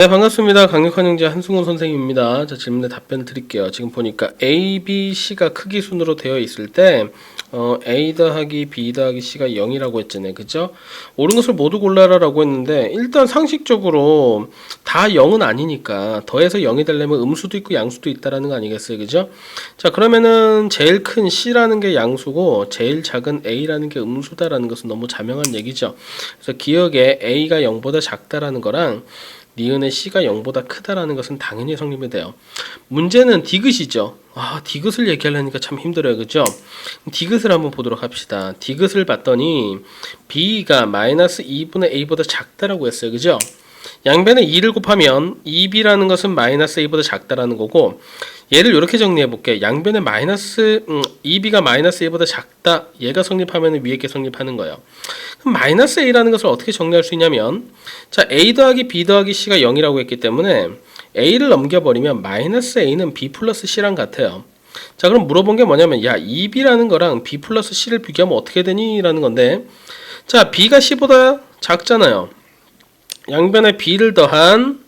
네, 반갑습니다. 강력한 형제 한승훈 선생님입니다. 자, 질문에 답변을 드릴게요. 지금 보니까 A, B, C가 크기 순으로 되어 있을 때 어, A 더하기 B 더하기 C가 0이라고 했잖아요. 그죠? 옳은 것을 모두 골라라라고 했는데 일단 상식적으로 다 0은 아니니까 더해서 0이 되려면 음수도 있고 양수도 있다라는 거 아니겠어요. 그죠? 자, 그러면은 제일 큰 C라는 게 양수고 제일 작은 A라는 게 음수다라는 것은 너무 자명한 얘기죠. 그래서 기억에 A가 0보다 작다라는 거랑 니은의 C가 0보다 크다라는 것은 당연히 성립이 돼요. 문제는 디귿이죠. 아, 디귿을 얘기하려니까 참 힘들어요. 그죠? 디귿을 한번 보도록 합시다. 디귿을 봤더니 B가 마이너스 2분의 A보다 작다라고 했어요. 그죠? 양변에 2를 곱하면 2B라는 것은 마이너스 A보다 작다라는 거고 얘를 이렇게 정리해 볼게요. 양변에 마이너스 음, 2B가 마이너스 A보다 작다. 얘가 성립하면 위에 게 성립하는 거예요. 그럼 마이너스 A라는 것을 어떻게 정리할 수 있냐면 자 A 더하기 B 더하기 C가 0이라고 했기 때문에 A를 넘겨버리면 마이너스 A는 B 플러스 C랑 같아요. 자 그럼 물어본 게 뭐냐면 야 2B라는 거랑 B 플러스 C를 비교하면 어떻게 되니? 라는 건데 자 B가 C보다 작잖아요. 양변에 B를 더한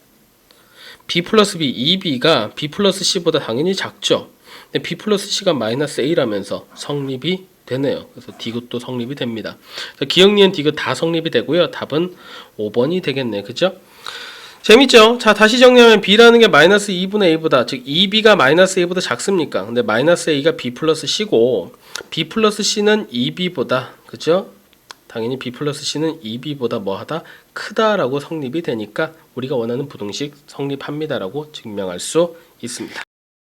B 플러스 B, 2B가 B 플러스 C보다 당연히 작죠. 근데 B 플러스 C가 마이너스 A라면서 성립이 되네요. 그래서 디귿도 성립이 됩니다. 기억, 니은, 디귿 다 성립이 되고요. 답은 5번이 되겠네. 그죠? 재밌죠? 자, 다시 정리하면 B라는 게 마이너스 2분의 A보다, 즉 2B가 마이너스 A보다 작습니까? 근데 마이너스 A가 B 플러스 C고, B 플러스 C는 2B보다, 그죠? 당연히 B 플러스 C는 2B보다 뭐하다? 크다라고 성립이 되니까 우리가 원하는 부등식 성립합니다라고 증명할 수 있습니다.